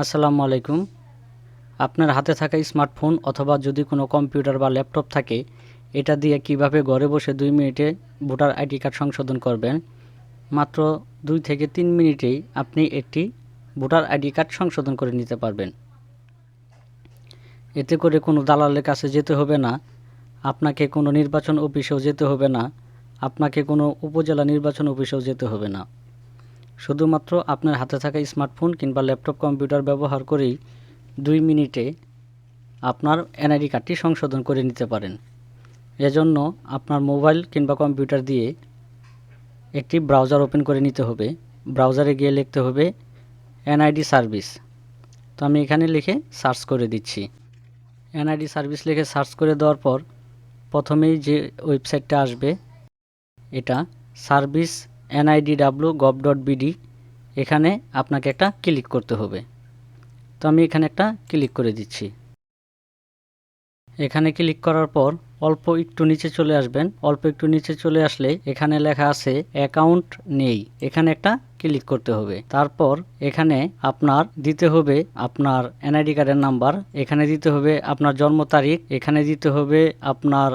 আসসালামু আলাইকুম। আপনার হাতে থাকা স্মার্টফোন অথবা যদি কোনো কম্পিউটার বা ল্যাপটপ থাকে, এটা দিয়ে কীভাবে ঘরে বসে দুই মিনিটে ভোটার আইডি কার্ড সংশোধন করবেন? মাত্র দুই থেকে তিন মিনিটেই আপনি একটি ভোটার আইডি কার্ড সংশোধন করে নিতে পারবেন। এতে করে কোনো দালালের কাছে যেতে হবে না, আপনাকে কোনো নির্বাচন অফিসেও যেতে হবে না, আপনাকে কোনো উপজেলা নির্বাচন অফিসেও যেতে হবে না। শুধুমাত্র আপনার হাতে থাকা স্মার্টফোন কিংবা ল্যাপটপ কম্পিউটার ব্যবহার করেই দুই মিনিটে আপনার এনআইডি কার্ডটি সংশোধন করে নিতে পারেন। এজন্য আপনার মোবাইল কিংবা কম্পিউটার দিয়ে একটি ব্রাউজার ওপেন করে নিতে হবে। ব্রাউজারে গিয়ে লিখতে হবে এনআইডি সার্ভিস। তো আমি এখানে লিখে সার্চ করে দিচ্ছি। এনআইডি সার্ভিস লিখে সার্চ করে দেওয়ার পর প্রথমেই যে ওয়েবসাইটটা আসবে, এটা service NIDW gov dot BD এখানে আপনাকে একটা ক্লিক করতে হবে। তো আমি এখানে একটা ক্লিক করে দিচ্ছি। এখানে ক্লিক করার পর অল্প একটু নিচে চলে আসবেন। অল্প একটু নিচে চলে আসলে এখানে লেখা আছে অ্যাকাউন্ট নেই। এখানে একটা ক্লিক করতে হবে। তারপর এখানে আপনার দিতে হবে আপনার এনআইডি কার্ডের নাম্বার, এখানে দিতে হবে আপনার জন্ম তারিখ, এখানে দিতে হবে আপনার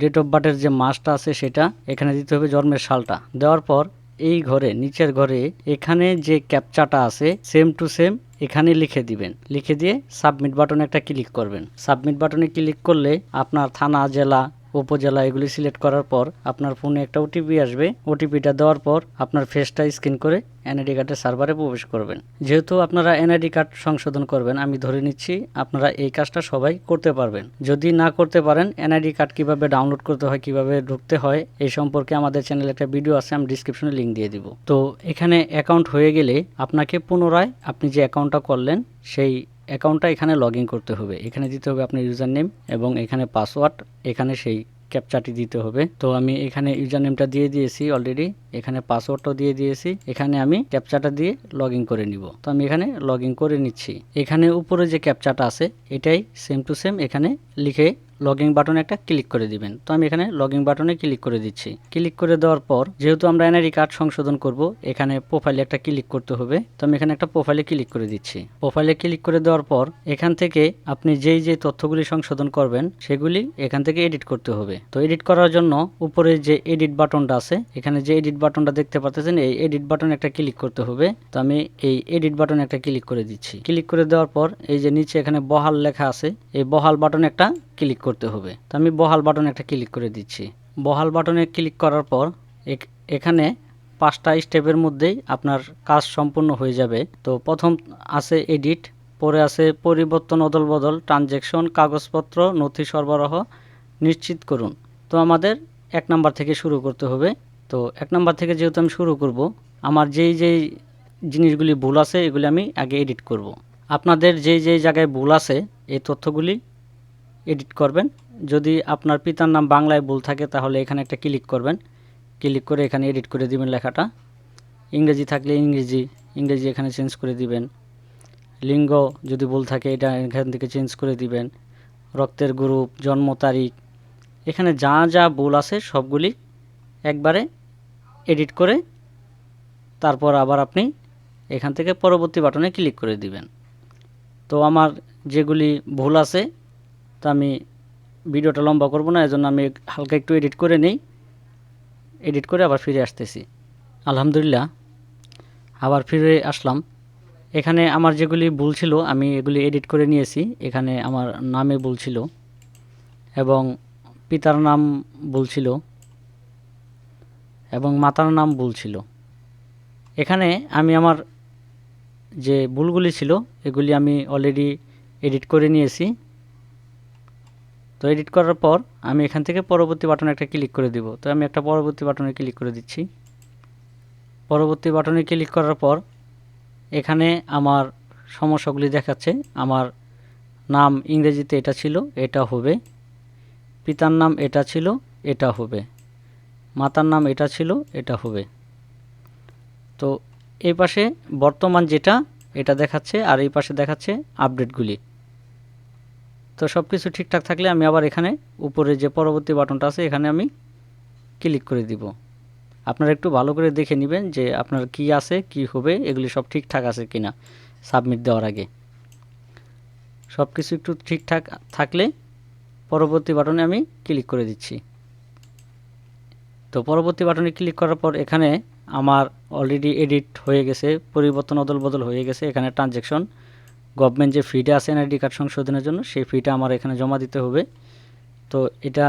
ডেট অফ বার্থের যে মাসটা আছে সেটা, এখানে দিতে হবে জন্মের সালটা। দেওয়ার পর এই ঘরে, নিচের ঘরে, এখানে যে ক্যাপচাটা আছে সেম টু সেম এখানে লিখে দিবেন। লিখে দিয়ে সাবমিট বাটনে একটা ক্লিক করবেন। সাবমিট বাটনে ক্লিক করলে আপনার থানা, জেলা উপজেলা এগুলি সিলেক্ট করার পর আপনার ফোনে একটা ওটিপি আসবে। ওটিপিটা দেওয়ার পর আপনার ফেসটা স্ক্যান করে এনআইডি কার্ডের সার্ভারে প্রবেশ করবেন। যেহেতু আপনারা এনআইডি কার্ড সংশোধন করবেন, আমি ধরে নিচ্ছি আপনারা এই কাজটা সবাই করতে পারবেন। যদি না করতে পারেন এনআইডি কার্ড কীভাবে ডাউনলোড করতে হয়, কীভাবে ঢুকতে হয়, এই সম্পর্কে আমাদের চ্যানেলে একটা ভিডিও আছে, আমি ডিসক্রিপশনে লিঙ্ক দিয়ে দিব। তো এখানে অ্যাকাউন্ট হয়ে গেলে আপনাকে পুনরায় আপনি যে অ্যাকাউন্টটা করলেন, সেই অ্যাকাউন্টটা এখানে লগ করতে হবে। এখানে দিতে হবে আপনার ইউজার নেম এবং এখানে পাসওয়ার্ড। এখানে সেই ক্যাপচাটি দিতে হবে। তো আমি এখানে ইউজার নেমটা দিয়ে দিয়েছি অলরেডি। এখানে পাসওয়ার্ডটাও দিয়ে দিয়েছি। এখানে আমি ক্যাপচাটা দিয়ে লগ করে নিব। তো আমি এখানে লগ করে নিচ্ছি। এখানে উপরে যে ক্যাপচাটা আছে, এটাই সেম টু সেম এখানে লিখে লগিং বাটনে একটা ক্লিক করে দিবেন। তো আমি এখানে লগিং বাটনে ক্লিক করে দিচ্ছি। ক্লিক করে দেওয়ার পর, যেহেতু আমরা এনআইডি কার্ড সংশোধন করব, এখানে প্রোফাইলে একটা ক্লিক করতে হবে। তো আমি এখানে একটা প্রোফাইলে ক্লিক করে দিচ্ছি। প্রোফাইলে ক্লিক করে দেওয়ার পর, এখান থেকে আপনি যেই যে তথ্যগুলি সংশোধন করবেন, সেগুলি এখান থেকে এডিট করতে হবে। তো এডিট করার জন্য উপরে যে এডিট বাটনটা আছে, এখানে যে এডিট বাটনটা দেখতে পাচ্ছেন এই এডিট বাটনে একটা ক্লিক করতে হবে। তো আমি এই এডিট বাটনে একটা ক্লিক করে দিচ্ছি। ক্লিক করে দেওয়ার পর, এই যে নিচে এখানে বহাল লেখা আছে, এই বহাল বাটনে একটা ক্লিক করতে হবে। তো আমি বহাল বাটনে একটা ক্লিক করে দিচ্ছি। বহাল বাটনে ক্লিক করার পর এখানে পাঁচটা স্টেপের মধ্যেই আপনার কাজ সম্পূর্ণ হয়ে যাবে। তো প্রথম আছে এডিট পরে আছে পরিবর্তন অদল বদল ট্রানজ্যাকশন কাগজপত্র, নথি সরবরাহ, নিশ্চিত করুন। তো আমাদের এক নাম্বার থেকে শুরু করতে হবে। তো এক নাম্বার থেকে যেহেতু আমি শুরু করব, আমার যেই যেই জিনিসগুলি ভুল আছে, এগুলি আমি আগে এডিট করব। আপনাদের যেই যেই জায়গায় ভুল আছে, এই তথ্যগুলি এডিট করবেন। যদি আপনার পিতার নাম বাংলায় ভুল থাকে, তাহলে এখানে একটা ক্লিক করবেন। ক্লিক করে এখানে এডিট করে দিবেন লেখাটা। ইংরেজি থাকলে ইংরেজি ইংরেজি এখানে চেঞ্জ করে দিবেন। লিঙ্গ যদি ভুল থাকে, এটা এখান থেকে চেঞ্জ করে দিবেন। রক্তের গ্রুপ, জন্ম তারিখ, এখানে যা যা ভুল আছে সবগুলি একবারে এডিট করে তারপর আবার আপনি এখান থেকে পরবর্তী বাটনে ক্লিক করে দিবেন। তো আমার যেগুলি ভুল আছে তো আমি ভিডিওটা লম্বা করব না, এজন্য আমি হালকা একটু এডিট করে নেই। এডিট করে আবার ফিরে আসতেছি। আলহামদুলিল্লাহ, আবার ফিরে আসলাম। এখানে আমার যেগুলি ভুল ছিল, আমি এগুলি এডিট করে নিয়েছি। এখানে আমার নামে ভুল ছিল এবং পিতার নাম ভুল ছিল এবং মাতার নাম ভুল ছিল। এখানে আমি আমার যে ভুলগুলি ছিল, এগুলি আমি অলরেডি এডিট করে নিয়েছি। তো এডিট করার পর আমি এখান থেকে পরবর্তী বাটনে একটা ক্লিক করে দিব। তো আমি একটা পরবর্তী বাটনে ক্লিক করে দিচ্ছি। পরবর্তী বাটনে ক্লিক করার পর এখানে আমার সমস্যাগুলি দেখাচ্ছে। আমার নাম ইংরেজিতে এটা ছিল, এটা হবে। পিতার নাম এটা ছিল, এটা হবে। মাতার নাম এটা ছিল, এটা হবে। তো এই পাশে বর্তমান যেটা, এটা দেখাচ্ছে আর এই পাশে দেখাচ্ছে আপডেটগুলি তো সব কিছু ঠিকঠাক থাকলে আমি আবার এখানে উপরে যে পরবর্তী বাটনটা আছে, এখানে আমি ক্লিক করে দিব। আপনারা একটু ভালো করে দেখে নেবেন যে আপনার কি আছে, কি হবে, এগুলি সব ঠিকঠাক আছে কিনা সাবমিট দেওয়ার আগে। সব কিছু একটু ঠিকঠাক থাকলে পরবর্তী বাটনে আমি ক্লিক করে দিচ্ছি। তো পরবর্তী বাটনে ক্লিক করার পর এখানে আমার অলরেডি এডিট হয়ে গেছে, পরিবর্তন অদল বদল হয়ে গেছে, এখানে ট্রানজ্যাকশন গভর্নমেন্ট যে ফিটা আছে এনআইডি কার্ড সংশোধনের জন্য, সেই ফিটা আমার এখানে জমা দিতে হবে। তো এটা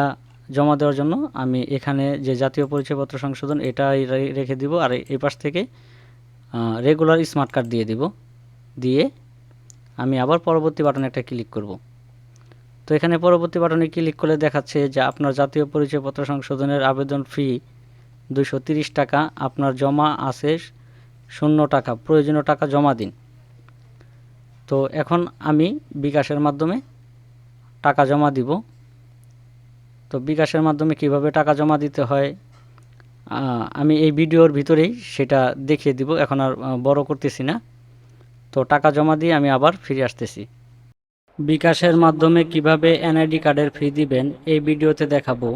জমা দেওয়ার জন্য আমি এখানে যে জাতীয় পরিচয়পত্র সংশোধন এটাই রেখে দিব আর এই পাশ থেকে রেগুলার স্মার্ট কার্ড দিয়ে দিব। দিয়ে আমি আবার পরবর্তী বাটনে একটা ক্লিক করব। তো এখানে পরবর্তী বাটনে ক্লিক করলে দেখাচ্ছে যে আপনার জাতীয় পরিচয়পত্র সংশোধনের আবেদন ফি দুশো টাকা, আপনার জমা আছে শূন্য টাকা, প্রয়োজনীয় টাকা জমা দিন। তো এখন আমি বিকাশের মাধ্যমে টাকা জমা দিব। তো বিকাশের মাধ্যমে কীভাবে টাকা জমা দিতে হয় আমি এই ভিডিওর ভিতরেই সেটা দেখিয়ে দিব। এখন আর বড় করতেছি না। তো টাকা জমা দিয়ে আমি আবার ফিরে আসতেছি। বিকাশের মাধ্যমে কীভাবে এনআইডি কার্ডের ফি দিবেন এই ভিডিওতে দেখাবো।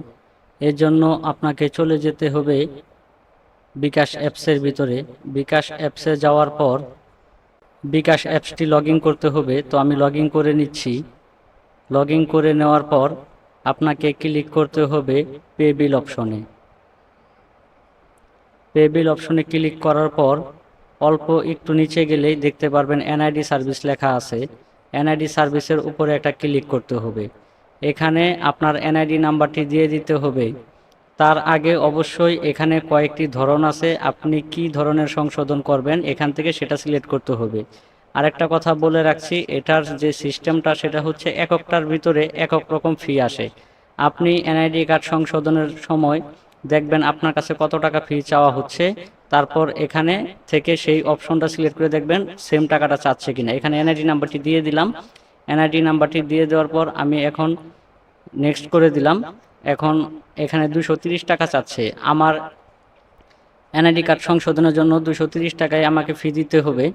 এর জন্য আপনাকে চলে যেতে হবে বিকাশ অ্যাপসের ভিতরে। বিকাশ অ্যাপসে যাওয়ার পর বিকাশ অ্যাপসটি লগ করতে হবে, তো আমি লগ করে নিচ্ছি। লগ করে নেওয়ার পর আপনাকে ক্লিক করতে হবে পে বিল অপশনে। পে বিল অপশনে ক্লিক করার পর অল্প একটু নিচে গেলেই দেখতে পারবেন এনআইডি সার্ভিস লেখা আছে। এনআইডি সার্ভিসের উপরে একটা ক্লিক করতে হবে। এখানে আপনার এনআইডি নাম্বারটি দিয়ে দিতে হবে। তার আগে অবশ্যই এখানে কয়েকটি ধরন আছে। আপনি কি ধরনের সংশোধন করবেন? এখান থেকে সেটা সিলেক্ট করতে হবে। আরেকটা কথা বলে রাখছি, এটার যে সিস্টেমটা, সেটা হচ্ছে এককটার ভিতরে একক রকম ফি আসে। আপনি এনআইডি কার্ড সংশোধনের সময় দেখবেন আপনার কাছে কত টাকা ফি চাওয়া হচ্ছে। তারপর এখানে থেকে সেই অপশনটা সিলেক্ট করে দেখবেন সেম টাকাটা চাচ্ছে কিনা। এখানে এনআইডি নাম্বারটি দিয়ে দিলাম। এনআইডি নাম্বারটি দিয়ে দেওয়ার পর আমি এখন নেক্সট করে দিলাম। এখন এখানে দুশো টাকা চাচ্ছে। আমার এনআইডি কার্ড সংশোধনের জন্য দুশো টাকায় আমাকে ফি দিতে হবে।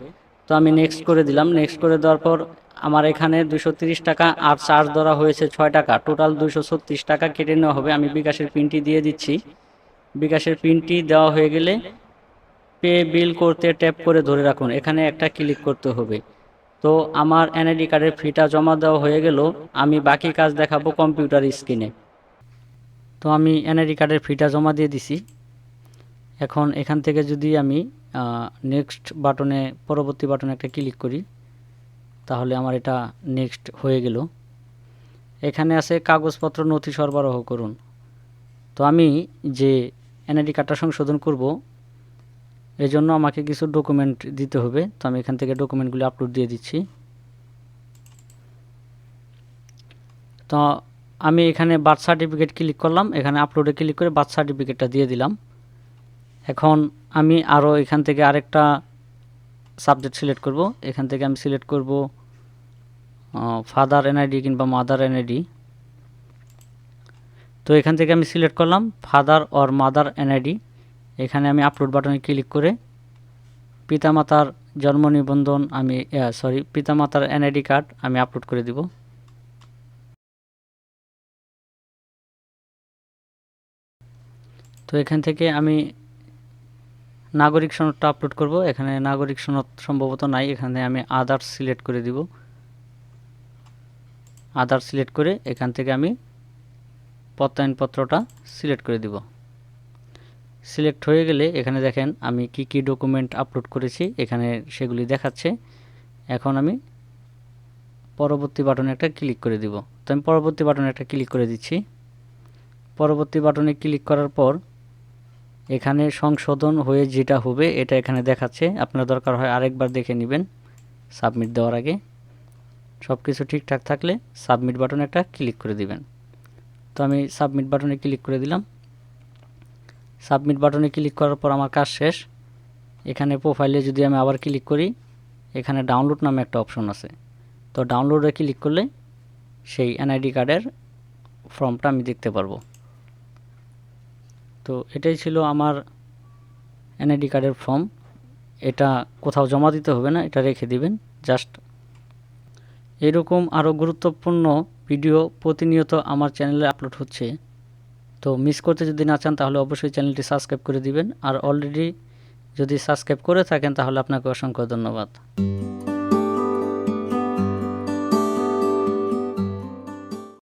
তো আমি নেক্সট করে দিলাম। নেক্সট করে দেওয়ার পর আমার এখানে দুশো টাকা আর চার্জ ধরা হয়েছে ছয় টাকা। টোটাল দুশো টাকা কেটে নেওয়া হবে। আমি বিকাশের পিনটি দিয়ে দিচ্ছি। বিকাশের পিনটি দেওয়া হয়ে গেলে পে বিল করতে ট্যাপ করে ধরে রাখুন। এখানে একটা ক্লিক করতে হবে। তো আমার এনআইডি কার্ডের ফিটা জমা দেওয়া হয়ে গেল। আমি বাকি কাজ দেখাবো কম্পিউটার স্ক্রিনে তো আমি এনআইডি কার্ডের ফিটা জমা দিয়ে দিছি। এখন এখান থেকে যদি আমি নেক্সট বাটনে পরবর্তী বাটনে একটা ক্লিক করি, তাহলে আমার এটা নেক্সট হয়ে গেল। এখানে আছে কাগজপত্র নথি সরবরাহ করুন। তো আমি যে এনআইডি কার্ডটা সংশোধন করব, এজন্য আমাকে কিছু ডকুমেন্ট দিতে হবে। তো আমি এখান থেকে ডকুমেন্টগুলি আপলোড দিয়ে দিচ্ছি। তো আমি এখানে বার্থ সার্টিফিকেট ক্লিক করলাম, এখানে আপলোডে ক্লিক করে বার্থ সার্টিফিকেটটা দিয়ে দিলাম। এখন আমি আরও এখান থেকে আরেকটা সাবজেক্ট সিলেক্ট করব। এখান থেকে আমি সিলেক্ট করব ফাদার এনআইডি কিংবা মাদার এনআইডি তো এখান থেকে আমি সিলেক্ট করলাম ফাদার অর মাদার এনআইডি এখানে আমি আপলোড বাটনে ক্লিক করে পিতামাতার জন্ম নিবন্ধন আমি সরি পিতামাতার এনআইডি কার্ড আমি আপলোড করে দিব। তো এখান থেকে আমি নাগরিক সনদটা আপলোড করব। এখানে নাগরিক সনদ সম্ভবত নাই, এখানে আমি আদার্স সিলেক্ট করে দিব। আদার্স সিলেক্ট করে এখান থেকে আমি প্রত্যয়নপত্রটা সিলেক্ট করে দিব। সিলেক্ট হয়ে গেলে এখানে দেখেন আমি কি কি ডকুমেন্ট আপলোড করেছি, এখানে সেগুলি দেখাচ্ছে। এখন আমি পরবর্তী বাটনে একটা ক্লিক করে দিব। তো আমি পরবর্তী বাটনে একটা ক্লিক করে দিচ্ছি। পরবর্তী বাটনে ক্লিক করার পর এখানে সংশোধন হয়ে যেটা হবে, এটা এখানে দেখাচ্ছে। আপনার দরকার হয় আরেকবার দেখে নেবেন। সাবমিট দেওয়ার আগে সব কিছু ঠিকঠাক থাকলে সাবমিট বাটনে একটা ক্লিক করে দিবেন। তো আমি সাবমিট বাটনে ক্লিক করে দিলাম। সাবমিট বাটনে ক্লিক করার পর আমার কাজ শেষ। এখানে প্রোফাইলে যদি আমি আবার ক্লিক করি, এখানে ডাউনলোড নামে একটা অপশন আছে। তো ডাউনলোডে ক্লিক করলে সেই এনআইডি কার্ডের ফর্মটা আমি দেখতে পারব। তো এটাই ছিল আমার এনআইডি কার্ডের ফর্ম এটা কোথাও জমা দিতে হবে না, এটা রেখে দিবেন জাস্ট এরকম আরও গুরুত্বপূর্ণ ভিডিও প্রতিনিয়ত আমার চ্যানেলে আপলোড হচ্ছে। তো মিস করতে যদি না চান, তাহলে অবশ্যই চ্যানেলটি সাবস্ক্রাইব করে দিবেন। আর অলরেডি যদি সাবস্ক্রাইব করে থাকেন, তাহলে আপনাকে অসংখ্য ধন্যবাদ।